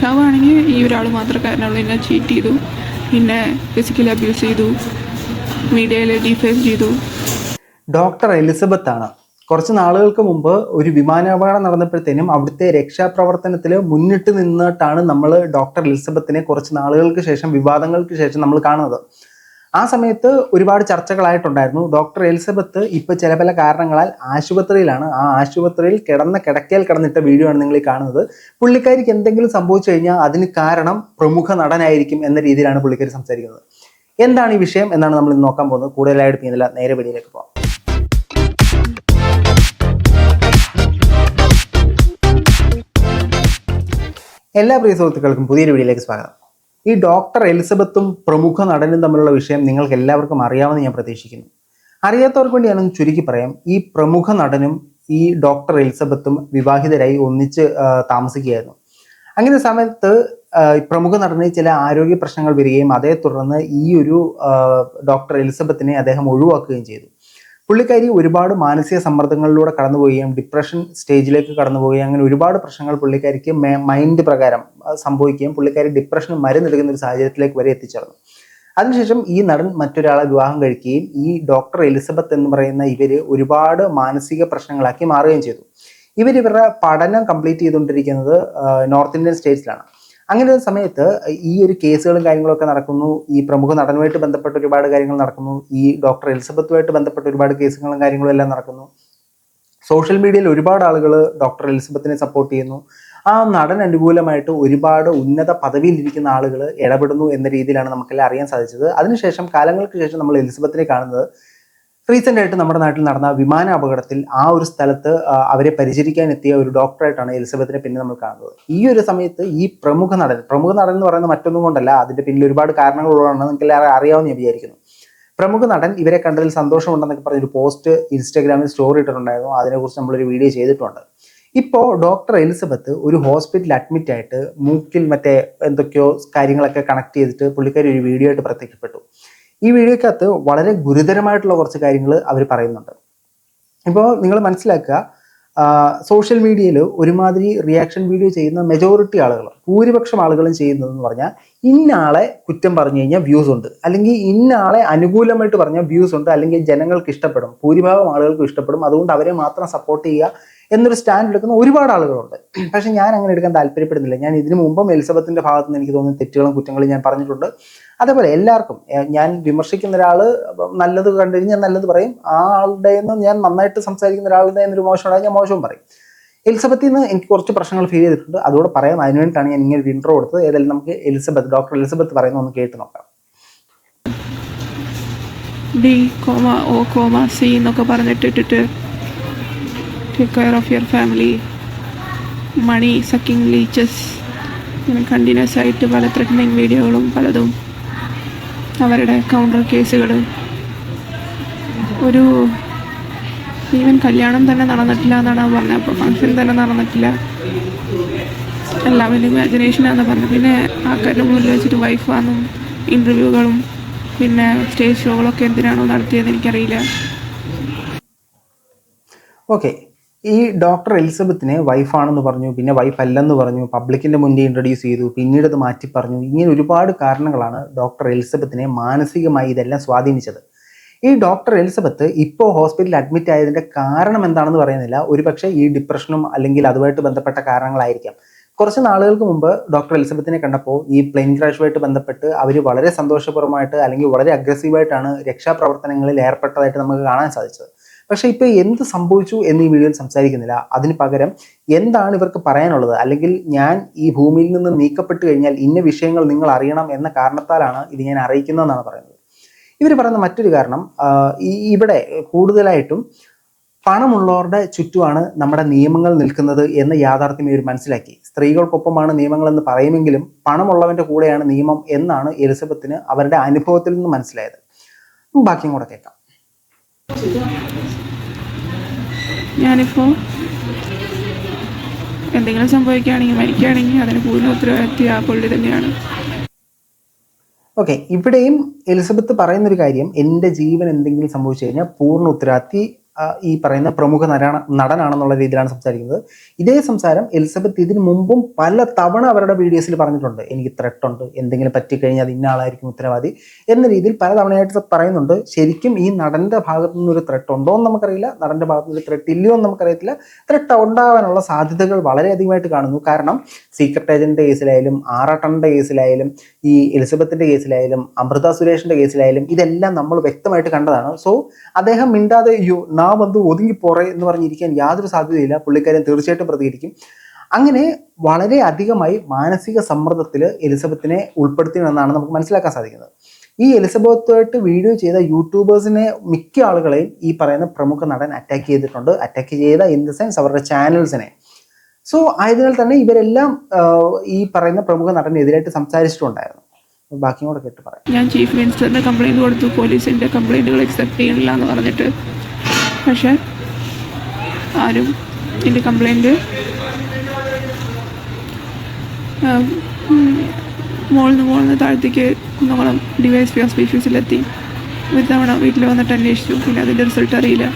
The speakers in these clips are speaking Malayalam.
ചാവാണെങ്കിൽ ഈ ഒരാൾ മാത്രം കാരണമുള്ളൂ. എന്നെ ചീറ്റ് ചെയ്തു. പിന്നെ ഫിസിക്കലി അബ്യൂസ് ചെയ്തു. മീഡിയയിൽ ഡിഫേം ചെയ്തു. ഡോക്ടർ എലിസബത്ത് ആണ്. കുറച്ച് നാളുകൾക്ക് മുമ്പ് ഒരു വിമാനാപകടം നടന്നപ്പോഴത്തേനും അവിടുത്തെ രക്ഷാപ്രവർത്തനത്തിൽ മുന്നിട്ട് നിന്നിട്ടാണ് നമ്മൾ ഡോക്ടർ എലിസബത്തിനെ കുറച്ച് നാളുകൾക്ക് ശേഷം വിവാദങ്ങൾക്ക് ശേഷം നമ്മൾ കാണുന്നത്. ആ സമയത്ത് ഒരുപാട് ചർച്ചകളായിട്ടുണ്ടായിരുന്നു. ഡോക്ടർ എലിസബത്ത് ഇപ്പൊ ചില പല കാരണങ്ങളാൽ ആശുപത്രിയിലാണ്. ആ ആശുപത്രിയിൽ കിടന്ന കിടക്കയിൽ കിടന്നിട്ട വീഡിയോ ആണ് നിങ്ങൾ ഈ കാണുന്നത്. പുള്ളിക്കാരിക്ക് എന്തെങ്കിലും സംഭവിച്ചു കഴിഞ്ഞാൽ അതിന് കാരണം പ്രമുഖ നടനായിരിക്കും എന്ന രീതിയിലാണ് പുള്ളിക്കാരി സംസാരിക്കുന്നത്. എന്താണ് ഈ വിഷയം എന്നാണ് നമ്മൾ ഇന്ന് നോക്കാൻ പോകുന്നത്. കൂടുതലായിട്ട് പിന്നില്ല നേരെ വെളിയിലേക്ക് പോകാം. എല്ലാ പ്രിയ സുഹൃത്തുക്കൾക്കും പുതിയൊരു വീഡിയോയിലേക്ക് സ്വാഗതം. ഈ ഡോക്ടർ എലിസബത്തും പ്രമുഖ നടനും തമ്മിലുള്ള വിഷയം നിങ്ങൾക്ക് എല്ലാവർക്കും അറിയാമെന്ന് ഞാൻ പ്രതീക്ഷിക്കുന്നു. അറിയാത്തവർക്ക് വേണ്ടി ഞാനൊന്ന് ചുരുക്കി പറയാം. ഈ പ്രമുഖ നടനും ഈ ഡോക്ടർ എലിസബത്തും വിവാഹിതരായി ഒന്നിച്ച് താമസിക്കുകയായിരുന്നു. അങ്ങനെ സമയത്ത് പ്രമുഖ നടന് ചില ആരോഗ്യ പ്രശ്നങ്ങൾ വരികയും അതേ തുടർന്ന് ഈ ഒരു ഡോക്ടർ എലിസബത്തിനെ അദ്ദേഹം ഒഴിവാക്കുകയും ചെയ്തു. പുള്ളിക്കാരി ഒരുപാട് മാനസിക സമ്മർദ്ദങ്ങളിലൂടെ കടന്നു പോവുകയും ഡിപ്രഷൻ സ്റ്റേജിലേക്ക് കടന്നു പോവുകയും അങ്ങനെ ഒരുപാട് പ്രശ്നങ്ങൾ പുള്ളിക്കാരിക്ക് മൈൻഡ് പ്രകാരം സംഭവിക്കുകയും പുള്ളിക്കാരി ഡിപ്രഷന് മരുന്നെടുക്കുന്ന ഒരു സാഹചര്യത്തിലേക്ക് വരെ എത്തിച്ചേർന്നു. അതിനുശേഷം ഈ നടൻ മറ്റൊരാളെ വിവാഹം കഴിക്കുകയും ഈ ഡോക്ടർ എലിസബത്ത് എന്ന് പറയുന്ന ഇവർ ഒരുപാട് മാനസിക പ്രശ്നങ്ങളാക്കി മാറുകയും ചെയ്തു. ഇവർ ഇവരുടെ പഠനം കംപ്ലീറ്റ് ചെയ്തുകൊണ്ടിരിക്കുന്നത് നോർത്ത് ഇന്ത്യൻ സ്റ്റേറ്റ്സിലാണ് അങ്ങനെ ഒരു സമയത്ത് ഈ ഒരു കേസുകളും കാര്യങ്ങളൊക്കെ നടക്കുന്നു. ഈ പ്രമുഖ നടനുമായിട്ട് ബന്ധപ്പെട്ട ഒരുപാട് കാര്യങ്ങൾ നടക്കുന്നു. ഈ ഡോക്ടർ എലിസബത്തുമായിട്ട് ബന്ധപ്പെട്ട ഒരുപാട് കേസുകളും കാര്യങ്ങളും എല്ലാം നടക്കുന്നു. സോഷ്യൽ മീഡിയയിൽ ഒരുപാട് ആളുകൾ ഡോക്ടർ എലിസബത്തിനെ സപ്പോർട്ട് ചെയ്യുന്നു. ആ നടൻ അനുകൂലമായിട്ട് ഒരുപാട് ഉന്നത പദവിയിലിരിക്കുന്ന ആളുകൾ ഇടപെടുന്നു എന്ന രീതിയിലാണ് നമുക്കെല്ലാം അറിയാൻ സാധിച്ചത്. അതിനുശേഷം കാലങ്ങൾക്ക് ശേഷം നമ്മൾ എലിസബത്തിനെ കാണുന്നത്. റീസെന്റ് ആയിട്ട് നമ്മുടെ നാട്ടിൽ നടന്ന വിമാന അപകടത്തിൽ ആ ഒരു സ്ഥലത്ത് അവരെ പരിചരിക്കാൻ എത്തിയ ഒരു ഡോക്ടറായിട്ടാണ് എലിസബത്തിനെ പിന്നെ നമ്മൾ കാണുന്നത്. ഈ ഒരു സമയത്ത് ഈ പ്രമുഖ നടൻ പ്രമുഖ നടൻ എന്ന് പറയുന്നത് മറ്റൊന്നും കൊണ്ടല്ല അതിന്റെ പിന്നിൽ ഒരുപാട് കാരണങ്ങളുള്ളതാണ് നിങ്ങൾക്ക് എല്ലാവരും അറിയാമെന്ന് ഞാൻ വിചാരിക്കുന്നു. പ്രമുഖ നടൻ ഇവരെ കണ്ടതിൽ സന്തോഷമുണ്ടെന്നൊക്കെ പറഞ്ഞൊരു പോസ്റ്റ് ഇൻസ്റ്റാഗ്രാമിൽ സ്റ്റോറി ഇട്ടിട്ടുണ്ടായിരുന്നു. അതിനെക്കുറിച്ച് നമ്മളൊരു വീഡിയോ ചെയ്തിട്ടുണ്ട്. ഇപ്പോൾ ഡോക്ടർ എലിസബത്ത് ഒരു ഹോസ്പിറ്റലിൽ അഡ്മിറ്റ് ആയിട്ട് മൂക്കിൽ മറ്റേ എന്തൊക്കെയോ കാര്യങ്ങളൊക്കെ കണക്ട് ചെയ്തിട്ട് പുള്ളിക്കാരി ഒരു വീഡിയോ ആയിട്ട് പ്രത്യക്ഷപ്പെട്ടു. ഈ വീഡിയോക്കകത്ത് വളരെ ഗുരുതരമായിട്ടുള്ള കുറച്ച് കാര്യങ്ങൾ അവർ പറയുന്നുണ്ട്. ഇപ്പോൾ നിങ്ങൾ മനസ്സിലാക്കുക സോഷ്യൽ മീഡിയയിൽ ഒരുമാതിരി റിയാക്ഷൻ വീഡിയോ ചെയ്യുന്ന മെജോറിറ്റി ആളുകൾ ഭൂരിപക്ഷം ആളുകളും ചെയ്യുന്നതെന്ന് പറഞ്ഞാൽ ഇന്നാളെ കുറ്റം പറഞ്ഞു കഴിഞ്ഞാൽ വ്യൂസ് ഉണ്ട്. അല്ലെങ്കിൽ ഇന്നാളെ അനുകൂലമായിട്ട് പറഞ്ഞാൽ വ്യൂസ് ഉണ്ട്. അല്ലെങ്കിൽ ജനങ്ങൾക്ക് ഇഷ്ടപ്പെടും ഭൂരിഭാഗം ആളുകൾക്ക് ഇഷ്ടപ്പെടും. അതുകൊണ്ട് അവരെ മാത്രം സപ്പോർട്ട് ചെയ്യുക എന്നൊരു സ്റ്റാൻഡ് എടുക്കുന്ന ഒരുപാട് ആളുകളുണ്ട്. പക്ഷെ ഞാൻ അങ്ങനെ എടുക്കാൻ താല്പര്യപ്പെടുന്നില്ല. ഞാൻ ഇതിനു മുമ്പും എലിസബത്തിന്റെ ഭാഗത്ത് നിന്ന് എനിക്ക് തോന്നുന്ന തെറ്റുകളും കുറ്റങ്ങളും ഞാൻ പറഞ്ഞിട്ടുണ്ട്. അതേപോലെ എല്ലാവർക്കും ഞാൻ വിമർശിക്കുന്ന ഒരാൾ നല്ലത് കണ്ടു കഴിഞ്ഞാൽ നല്ലത് പറയും. ആ ആളുടെ ഞാൻ നന്നായിട്ട് സംസാരിക്കുന്ന ഒരാളുടെ ഒരു മോശമുണ്ടായി ഞാൻ മോശവും പറയും. എലിസബത്തിൽ നിന്ന് എനിക്ക് കുറച്ച് പ്രശ്നങ്ങൾ ഫീൽ ചെയ്തിട്ടുണ്ട്. അതുകൂടെ പറയാം അതിനുവേണ്ടിയിട്ടാണ് ഞാൻ ഇങ്ങനെ ഒരു ഇൻട്രോ കൊടുത്തത്. ഏതായാലും നമുക്ക് എലിസബത്ത് ഡോക്ടർ എലിസബത്ത് പറയുന്ന ഒന്ന് കേട്ട് നോക്കാം. D comma O comma C എന്നൊക്കെ പറഞ്ഞിട്ടിട്ടിട്ട് take care of your family money sucking leeches ഇങ്ങനെ കണ്ടിന്യൂസ് ആയിട്ട് പല ത്രെറ്റനിങ് വീഡിയോകളും പലതും അവരുടെ കൗണ്ടർ കേസുകൾ ഒരു ഈവൻ കല്യാണം തന്നെ നടന്നിട്ടില്ല എന്നാണ് അവർ പറഞ്ഞത്. അപ്പോൾ ഫങ്ഷൻ തന്നെ നടന്നിട്ടില്ല. എല്ലാവരും ഇമാജിനേഷനാന്ന് പറഞ്ഞു പിന്നെ ആൾക്കാരുടെ മുന്നിൽ വെച്ചിട്ട് വൈഫ് വന്നും ഇന്റർവ്യൂകളും പിന്നെ സ്റ്റേജ് ഷോകളൊക്കെ എന്തിനാണോ നടത്തിയത് എനിക്കറിയില്ല. ഓക്കെ ഈ ഡോക്ടർ എലിസബത്തിനെ വൈഫാണെന്ന് പറഞ്ഞു പിന്നെ വൈഫ് അല്ലെന്ന് പറഞ്ഞു പബ്ലിക്കിന്റെ മുന്നിൽ ഇൻട്രൊഡ്യൂസ് ചെയ്തു പിന്നീട് അത് മാറ്റി പറഞ്ഞു. ഇങ്ങനെ ഒരുപാട് കാരണങ്ങളാണ് ഡോക്ടർ എലിസബത്തിനെ മാനസികമായി ഇതെല്ലാം സ്വാധീനിച്ചത്. ഈ ഡോക്ടർ എലിസബത്ത് ഇപ്പോൾ ഹോസ്പിറ്റലിൽ അഡ്മിറ്റ് ആയതിന്റെ കാരണം എന്താണെന്ന് പറയുന്നില്ല. ഒരുപക്ഷെ ഈ ഡിപ്രഷനും അല്ലെങ്കിൽ അതുമായിട്ട് ബന്ധപ്പെട്ട കാരണങ്ങളായിരിക്കാം. കുറച്ച് നാളുകൾക്ക് മുമ്പ് ഡോക്ടർ എലിസബത്തിനെ കണ്ടപ്പോൾ ഈ പ്ലെയിൻ ക്രാഷുമായിട്ട് ബന്ധപ്പെട്ട് അവർ വളരെ സന്തോഷപരമായിട്ട് അല്ലെങ്കിൽ വളരെ അഗ്രസീവായിട്ടാണ് രക്ഷാപ്രവർത്തനങ്ങളിൽ ഏർപ്പെട്ടതായിട്ട് നമുക്ക് കാണാൻ സാധിച്ചത്. പക്ഷേ ഇപ്പോൾ എന്ത് സംഭവിച്ചു എന്ന് ഈ വീഡിയോയിൽ സംസാരിക്കുന്നില്ല. അതിന് പകരം എന്താണ് ഇവർക്ക് പറയാനുള്ളത്? അല്ലെങ്കിൽ ഞാൻ ഈ ഭൂമിയിൽ നിന്ന് നീക്കപ്പെട്ട് കഴിഞ്ഞാൽ ഇന്ന വിഷയങ്ങൾ നിങ്ങൾ അറിയണം എന്ന കാരണത്താലാണ് ഇത് ഞാൻ അറിയിക്കുന്നതെന്നാണ് പറയുന്നത്. ഇവർ പറയുന്ന മറ്റൊരു കാരണം ഇവിടെ കൂടുതലായിട്ടും പണമുള്ളവരുടെ ചുറ്റുമാണ് നമ്മുടെ നിയമങ്ങൾ നിൽക്കുന്നത് എന്ന യാഥാർത്ഥ്യം ഇവർ മനസ്സിലാക്കി. സ്ത്രീകൾക്കൊപ്പമാണ് നിയമങ്ങളെന്ന് പറയുമെങ്കിലും പണമുള്ളവന്റെ കൂടെയാണ് നിയമം എന്നാണ് എലിസബത്തിന് അവരുടെ അനുഭവത്തിൽ നിന്ന് മനസ്സിലായത്. ബാക്കിയും കൂടെ കേൾക്കാം. ഞാനിപ്പോൾ എന്തെങ്കിലും സംഭവിക്കുകയാണെങ്കിൽ മരിക്കുകയാണെങ്കിൽ അതിന് പൂർണ ഉത്തരവാദിത്വം ആ പുള്ളി തന്നെയാണ്. ഓക്കെ ഇവിടെയും എലിസബത്ത് പറയുന്ന ഒരു കാര്യം എന്റെ ജീവൻ എന്തെങ്കിലും സംഭവിച്ചു കഴിഞ്ഞാൽ പൂർണ ഉത്തരവാദിത്തി ആ, ഈ പറയുന്ന പ്രമുഖ നരാണ നടനാണെന്നുള്ള രീതിയിലാണ് സംസാരിക്കുന്നത്. ഇതേ സംസാരം എലിസബത്ത് ഇതിനു മുമ്പും പല തവണ അവരുടെ വീഡിയോസിൽ പറഞ്ഞിട്ടുണ്ട്. എനിക്ക് ത്രെട്ട് ഉണ്ട്. എന്തെങ്കിലും പറ്റിക്കഴിഞ്ഞാൽ അത് ഇന്ന ആളായിരിക്കും ഉത്തരവാദി എന്ന രീതിയിൽ പല തവണയായിട്ട് പറയുന്നുണ്ട്. ശരിക്കും ഈ നടന്റെ ഭാഗത്തു നിന്നൊരു ത്രെട്ട് ഉണ്ടോ എന്ന് നമുക്കറിയില്ല. നടന്റെ ഭാഗത്തു നിന്ന് ത്രെട്ട് ഇല്ലയോ എന്ന് നമുക്കറിയത്തില്ല. ത്രെട്ട് ഉണ്ടാവാനുള്ള സാധ്യതകൾ വളരെയധികമായിട്ട് കാണുന്നു. കാരണം സീക്രട്ട് ഏജന്റിന്റെ കേസിലായാലും ആറാട്ടന്റെ കേസിലായാലും ഈ എലിസബത്തിന്റെ കേസിലായാലും അമൃത സുരേഷിന്റെ കേസിലായാലും ഇതെല്ലാം നമ്മൾ വ്യക്തമായിട്ട് കണ്ടതാണ്. സോ അദ്ദേഹം മിണ്ടാതെ യു നാ വന്ന് ഒതുങ്ങി പോറേ എന്ന് പറഞ്ഞിരിക്കാൻ യാതൊരു സാധ്യതയില്ല. പുള്ളിക്കാരൻ തീർച്ചയായിട്ടും പ്രതികരിക്കും. അങ്ങനെ വളരെ അധികമായി മാനസിക സമ്മർദ്ദത്തിൽ എലിസബത്തിനെ ഉൾപ്പെടുത്തിയെന്നാണ് നമുക്ക് മനസ്സിലാക്കാൻ സാധിക്കുന്നത്. ഈ എലിസബത്തുമായിട്ട് വീഡിയോ ചെയ്ത യൂട്യൂബേഴ്സിനെ മിക്ക ആളുകളെയും ഈ പറയുന്ന പ്രമുഖ നടൻ അറ്റാക്ക് ചെയ്തിട്ടുണ്ട്. അറ്റാക്ക് ചെയ്ത ഇൻ ദ സെൻസ് അവരുടെ ചാനൽസിനെ സോ ആയതിനാൽ തന്നെ ഇവരെല്ലാം ഈ പറയുന്ന പ്രമുഖ നടനെതിരായിട്ട് സംസാരിച്ചിട്ടുണ്ടായിരുന്നു. ബാക്കിയും കൂടെ കേട്ട് പറയാം. ഞാൻ ചീഫ് മിനിസ്റ്ററിന് കംപ്ലൈന്റ് കൊടുത്തു പോലീസിന്റെ കംപ്ലൈന്റുകൾ അക്സെപ്റ്റ് ചെയ്യണില്ല എന്ന് പറഞ്ഞിട്ട്. പക്ഷെ ആരും എന്റെ കംപ്ലൈന്റ് മോളിന്ന് മോളിന്ന് താഴത്തേക്ക് കുന്നംകുളം ഡി പി ഓഫീസിലെത്തി ഒരു തവണ വീട്ടിൽ വന്നിട്ട് അന്വേഷിച്ചു. പിന്നെ അതിന്റെ റിസൾട്ട് അറിയില്ല.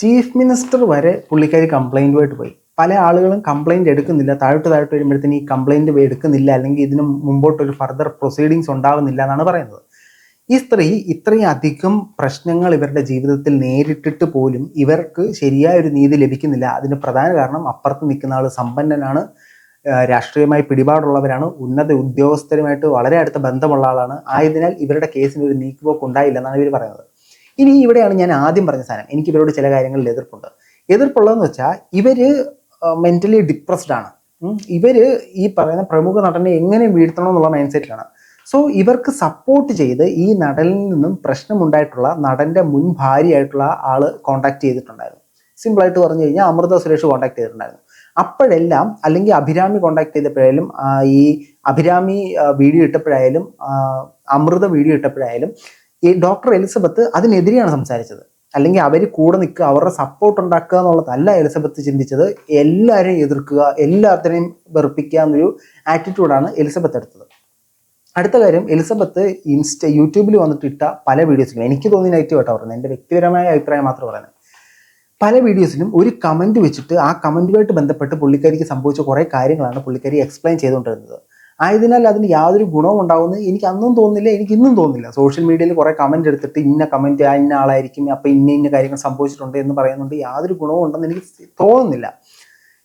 ചീഫ് മിനിസ്റ്റർ വരെ പുള്ളിക്കാരി കംപ്ലൈന്റുമായിട്ട് പോയി. പല ആളുകളും കംപ്ലൈന്റ് എടുക്കുന്നില്ല. താഴോട്ട് താഴോട്ട് വരുമ്പോഴത്തേന് ഈ കംപ്ലൈന്റ് എടുക്കുന്നില്ല. അല്ലെങ്കിൽ ഇതിന് മുമ്പോട്ട് ഒരു ഫർദർ പ്രൊസീഡിങ്സ് ഉണ്ടാവുന്നില്ല എന്നാണ് പറയുന്നത്. ഈ സ്ത്രീ ഇത്രയും അധികം പ്രശ്നങ്ങൾ ഇവരുടെ ജീവിതത്തിൽ നേരിട്ടിട്ട് പോലും ഇവർക്ക് ശരിയായ ഒരു നീതി ലഭിക്കുന്നില്ല. അതിന് പ്രധാന കാരണം അപ്പുറത്ത് നിൽക്കുന്ന ആൾ സമ്പന്നനാണ് രാഷ്ട്രീയമായി പിടിപാടുള്ളവരാണ് ഉന്നത ഉദ്യോഗസ്ഥരുമായിട്ട് വളരെ അടുത്ത ബന്ധമുള്ള ആളാണ്. ആയതിനാൽ ഇവരുടെ കേസിന് ഒരു നീക്കുപോക്ക് ഉണ്ടായില്ല എന്നാണ് ഇവർ പറയുന്നത്. ഇനി ഇവിടെയാണ് ഞാൻ ആദ്യം പറഞ്ഞ സാധനം. എനിക്ക് ഇവരോട് ചില കാര്യങ്ങളിൽ എതിർപ്പുണ്ട്. എതിർപ്പുള്ളതെന്ന് വെച്ചാൽ ഇവർ മെന്റലി ഡിപ്രസ്ഡ് ആണ്. ഇവർ ഈ പറയുന്ന പ്രമുഖ നടനെ എങ്ങനെ വീഴ്ത്തണം എന്നുള്ള മൈൻഡ് സെറ്റിലാണ് സോ ഇവർക്ക് സപ്പോർട്ട് ചെയ്ത് ഈ നടനിൽ നിന്നും പ്രശ്നമുണ്ടായിട്ടുള്ള നടന്റെ മുൻ ഭാര്യയായിട്ടുള്ള ആൾ കോണ്ടാക്ട് ചെയ്തിട്ടുണ്ടായിരുന്നു. സിമ്പിൾ ആയിട്ട് പറഞ്ഞു കഴിഞ്ഞാൽ അമൃത സുരേഷ് കോണ്ടാക്ട് ചെയ്തിട്ടുണ്ടായിരുന്നു. അപ്പോഴെല്ലാം അല്ലെങ്കിൽ അഭിരാമി കോണ്ടാക്ട് ചെയ്തപ്പോഴായാലും ഈ അഭിരാമി വീഡിയോ ഇട്ടപ്പോഴായാലും അമൃത വീഡിയോ ഇട്ടപ്പോഴായാലും ഈ ഡോക്ടർ എലിസബത്ത് അതിനെതിരെയാണ് സംസാരിച്ചത്. അല്ലെങ്കിൽ അവർ കൂടെ നിൽക്കുക അവരുടെ സപ്പോർട്ട് ഉണ്ടാക്കുക എന്നുള്ളതല്ല എലിസബത്ത് ചിന്തിച്ചത്. എല്ലാവരെയും എതിർക്കുക എല്ലാത്തിനെയും വെറുപ്പിക്കുക എന്നൊരു ആറ്റിറ്റ്യൂഡാണ് എലിസബത്ത് എടുത്തത്. അടുത്ത കാര്യം എലിസബത്ത് ഇൻസ്റ്റ യൂട്യൂബിൽ വന്നിട്ട് ഇട്ട പല വീഡിയോസിലും എനിക്ക് തോന്നിയ നെഗറ്റീവ് ആയിട്ടാണ് പറയുന്നത്. എന്റെ വ്യക്തിപരമായ അഭിപ്രായം മാത്രം പറയുന്നത്. പല വീഡിയോസിലും ഒരു കമന്റ് വെച്ചിട്ട് ആ കമന്റുമായിട്ട് ബന്ധപ്പെട്ട് പുള്ളിക്കാരിക്ക് സംഭവിച്ച കുറേ കാര്യങ്ങളാണ് പുള്ളിക്കാരി എക്സ്പ്ലെയിൻ ചെയ്തുകൊണ്ടിരുന്നത്. ആയതിനാൽ അതിന് യാതൊരു ഗുണവും ഉണ്ടാവുമെന്ന് എനിക്ക് അന്നും തോന്നുന്നില്ല എനിക്ക് ഇന്നും തോന്നുന്നില്ല. സോഷ്യൽ മീഡിയയിൽ കുറേ കമന്റ് എടുത്തിട്ട് ഇന്ന കമന്റ് ആ ഇന്ന ആളായിരിക്കും അപ്പോൾ ഇന്ന ഇന്ന കാര്യങ്ങൾ സംഭവിച്ചിട്ടുണ്ട് എന്ന് പറയുന്നുണ്ട് യാതൊരു ഗുണവും ഉണ്ടെന്ന് എനിക്ക് തോന്നുന്നില്ല.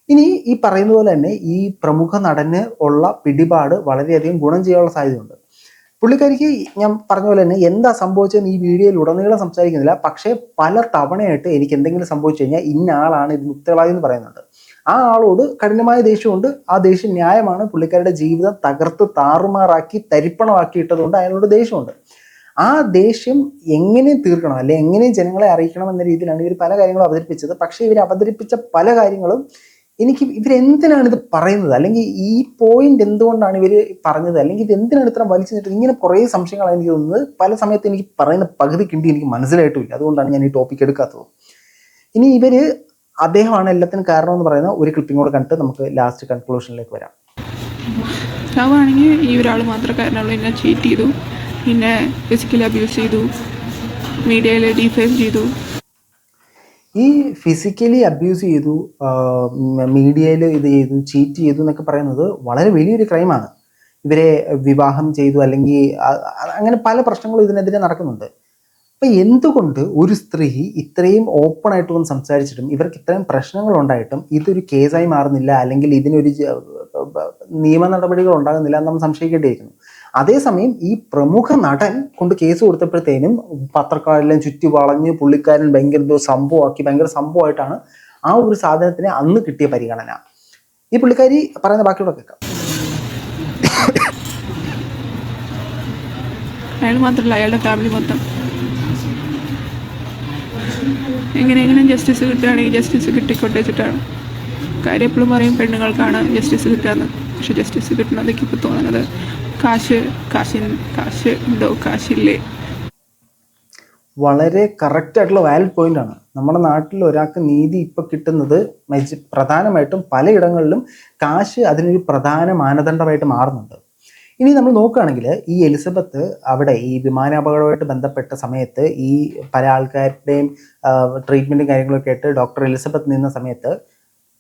ഇനി ഈ പറയുന്ന പോലെ തന്നെ ഈ പ്രമുഖ നടന് ഉള്ള പിടിപാട് വളരെയധികം ഗുണം ചെയ്യാനുള്ള സാധ്യതയുണ്ട്. പുള്ളിക്കാരിക്ക് ഞാൻ പറഞ്ഞ പോലെ തന്നെ എന്താ സംഭവിച്ചതെന്ന് ഈ വീഡിയോയിൽ ഉടനീളം സംസാരിക്കുന്നില്ല. പക്ഷേ പല തവണയായിട്ട് എനിക്ക് എന്തെങ്കിലും സംഭവിച്ചു കഴിഞ്ഞാൽ ഇന്ന ആളാണ് ഇതിന് ഉത്തരവാദി എന്ന് പറയുന്നുണ്ട്. ആ ആളോട് കഠിനമായ ദേഷ്യമുണ്ട്. ആ ദേഷ്യം ന്യായമാണ്. പുള്ളിക്കാരുടെ ജീവിതം തകർത്ത് താറുമാറാക്കി തരിപ്പണമാക്കിയിട്ടതുകൊണ്ട് അയാളോട് ദേഷ്യമുണ്ട്. ആ ദേഷ്യം എങ്ങനെ തീർക്കണം അല്ലെ എങ്ങനെ ജനങ്ങളെ അറിയിക്കണം എന്ന രീതിയിലാണ് ഇവർ പല കാര്യങ്ങളും അവതരിപ്പിച്ചത്. പക്ഷേ ഇവർ അവതരിപ്പിച്ച പല കാര്യങ്ങളും എനിക്ക് ഇവരെന്തിനാണ് ഇത് പറയുന്നത്? അല്ലെങ്കിൽ ഈ പോയിന്റ് എന്തുകൊണ്ടാണ് ഇവർ പറഞ്ഞത്? അല്ലെങ്കിൽ ഇത് എന്തിനാണ് ഇത്ര വലിച്ചു നീട്ടുന്നത് ഇങ്ങനെ കുറേ സംശയങ്ങളാണ് എനിക്ക് തോന്നുന്നത്. പല സമയത്ത് എനിക്ക് പറയുന്ന പകുതി കിണ്ടി എനിക്ക് മനസ്സിലായിട്ടുമില്ല അതുകൊണ്ടാണ് ഞാൻ ഈ ടോപ്പിക് എടുക്കാത്തത്. ഇനി ഇവർ അദ്ദേഹമാണ് എല്ലാത്തിനും കാരണം എന്ന് പറയുന്ന ഒരു ക്ലിപ്പിംഗ് കൂടെ കണ്ടിട്ട് നമുക്ക് ലാസ്റ്റ് കൺക്ലൂഷനിലേക്ക് വരാം. ലവാണെങ്കിൽ ഈ ഒരാൾ മാത്രം കാരണമുള്ള. എന്നെ ചീറ്റ് ചെയ്തു. പിന്നെ ഫിസിക്കലി അബ്യൂസ് ചെയ്തു. മീഡിയയിൽ ഡിഫെയിം ചെയ്തു. ഈ ഫിസിക്കലി അബ്യൂസ് ചെയ്തു മീഡിയയിൽ ഇത് ചെയ്തു ചീറ്റ് ചെയ്തു എന്നൊക്കെ പറയുന്നത് വളരെ വലിയൊരു ക്രൈമാണ് ഇവരെ വിവാഹം ചെയ്തു അല്ലെങ്കിൽ അങ്ങനെ പല പ്രശ്നങ്ങളും ഇതിനെതിരെ നടക്കുന്നുണ്ട്. അപ്പൊ എന്തുകൊണ്ട് ഒരു സ്ത്രീ ഇത്രയും ഓപ്പൺ ആയിട്ട് വന്ന് സംസാരിച്ചിട്ടും ഇവർക്ക് ഇത്രയും പ്രശ്നങ്ങൾ ഉണ്ടായിട്ടും ഇതൊരു കേസായി മാറുന്നില്ല അല്ലെങ്കിൽ ഇതിനൊരു നിയമ നടപടികൾ ഉണ്ടാകുന്നില്ല എന്ന് നമ്മൾ സംശയിക്കേണ്ടിയിരിക്കുന്നു. അതേസമയം ഈ പ്രമുഖ നടൻ കൊണ്ട് കേസ് കൊടുത്തപ്പോഴത്തേനും പത്രക്കാരെല്ലാം ചുറ്റി വളഞ്ഞ് പുള്ളിക്കാരൻ ഭയങ്കര സംഭവമാക്കി ഭയങ്കര സംഭവമായിട്ടാണ് ആ ഒരു സാധനത്തിന് അന്ന് കിട്ടിയ പരിഗണന. ഈ പുള്ളിക്കാരി പറയുന്ന ബാക്കിയോടെ കേൾക്കാം. അയാൾ മാത്രമല്ല അയാളുടെ ഫാമിലി മൊത്തം. എങ്ങനെയെങ്കിലും ജസ്റ്റിസ് കിട്ടുകയാണെങ്കിൽ ജസ്റ്റിസ് കിട്ടിക്കോട്ടെ വെച്ചിട്ടാണ് കാര്യം എപ്പോഴും പറയും പെണ്ണുങ്ങൾക്കാണ് ജസ്റ്റിസ് കിട്ടുകയെന്ന്. പക്ഷെ ജസ്റ്റിസ് കിട്ടണതൊക്കെ ഇപ്പോൾ തോന്നുന്നത് കാശ് കാശിൻ കാശ് ഉണ്ടോ? കാശില്ലേ? വളരെ കറക്റ്റ് ആയിട്ടുള്ള വാലിഡ് പോയിന്റ് ആണ്. നമ്മുടെ നാട്ടിൽ ഒരാൾക്ക് നീതി ഇപ്പൊ കിട്ടുന്നത് പ്രധാനമായിട്ടും പലയിടങ്ങളിലും കാശ് അതിനൊരു പ്രധാന മാനദണ്ഡമായിട്ട് മാറുന്നുണ്ട്. ഇനി നമ്മൾ നോക്കുകയാണെങ്കിൽ ഈ എലിസബത്ത് അവിടെ ഈ വിമാനാപകടമായിട്ട് ബന്ധപ്പെട്ട സമയത്ത് ഈ പല ആൾക്കാരുടെയും ട്രീറ്റ്മെന്റും കാര്യങ്ങളൊക്കെ ആയിട്ട് ഡോക്ടർ എലിസബത്ത് നിന്ന സമയത്ത്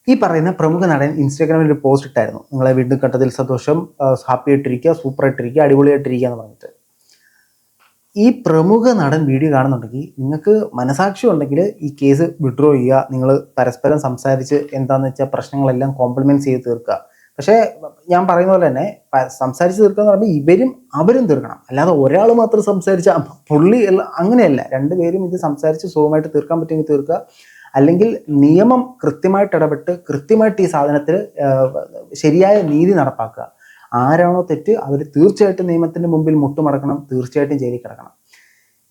ഈ പറയുന്ന പ്രമുഖ നടൻ ഇൻസ്റ്റാഗ്രാമിൽ ഒരു പോസ്റ്റ് ഇട്ടായിരുന്നു. നിങ്ങളെ വീണ്ടും കണ്ടതിൽ സന്തോഷം ഹാപ്പി ആയിട്ടിരിക്കുക സൂപ്പർ ആയിട്ടിരിക്കുക അടിപൊളിയായിട്ടിരിക്കുക എന്ന് പറഞ്ഞിട്ട്. ഈ പ്രമുഖ നടൻ വീഡിയോ കാണുന്നുണ്ടെങ്കിൽ നിങ്ങൾക്ക് മനസാക്ഷി ഉണ്ടെങ്കിൽ ഈ കേസ് വിഡ്രോ ചെയ്യുക നിങ്ങൾ പരസ്പരം സംസാരിച്ച് എന്താണെന്ന് വെച്ചാൽ പ്രശ്നങ്ങളെല്ലാം കോംപ്ലിമെന്റ്സ് ചെയ്ത് തീർക്കുക. പക്ഷേ ഞാൻ പറയുന്ന പോലെ തന്നെ സംസാരിച്ച് തീർക്കുക എന്ന് പറയുമ്പോൾ ഇവരും അവരും തീർക്കണം. അല്ലാതെ ഒരാൾ മാത്രം സംസാരിച്ച പുള്ളി അങ്ങനെയല്ല. രണ്ടുപേരും ഇത് സംസാരിച്ച് സുഖമായിട്ട് തീർക്കാൻ പറ്റുമെങ്കിൽ തീർക്കുക. അല്ലെങ്കിൽ നിയമം കൃത്യമായിട്ട് ഇടപെട്ട് കൃത്യമായിട്ട് ഈ സാധനത്തിൽ ശരിയായ നീതി നടപ്പാക്കുക. ആരാണോ തെറ്റ് അവർ തീർച്ചയായിട്ടും നിയമത്തിന്റെ മുമ്പിൽ മുട്ടുമടക്കണം തീർച്ചയായിട്ടും ജയിലിൽ കിടക്കണം.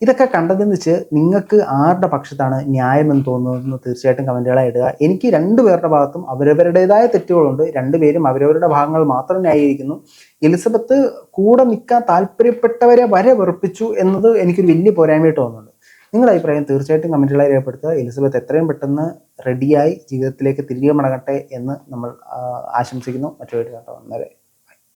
ഇതൊക്കെ കണ്ടതെന്ന് വെച്ച് നിങ്ങൾക്ക് ആരുടെ പക്ഷത്താണ് ന്യായമെന്ന് തോന്നുന്നതെന്ന് തീർച്ചയായിട്ടും കമന്റുകളായി ഇടുക. എനിക്ക് രണ്ടുപേരുടെ ഭാഗത്തും അവരവരുടേതായ തെറ്റുകളുണ്ട്. രണ്ടുപേരും അവരവരുടെ ഭാഗങ്ങൾ മാത്രം ന്യായീകരിക്കുന്നു. എലിസബത്ത് കൂടെ നിൽക്കാൻ താല്പര്യപ്പെട്ടവരെ വരെ വെറുപ്പിച്ചു എന്നത് എനിക്കൊരു വലിയ പോരായ്മയായിട്ട് തോന്നുന്നുണ്ട്. നിങ്ങളുടെ അഭിപ്രായം തീർച്ചയായിട്ടും കമന്റുകളായി രേഖപ്പെടുത്തുക. എലിസബത്ത് എത്രയും പെട്ടെന്ന് റെഡിയായി ജീവിതത്തിലേക്ക് തിരികെ മടങ്ങട്ടെ എന്ന് നമ്മൾ ആശംസിക്കുന്നു. മറ്റൊരു കേട്ടോ വന്നവരെ.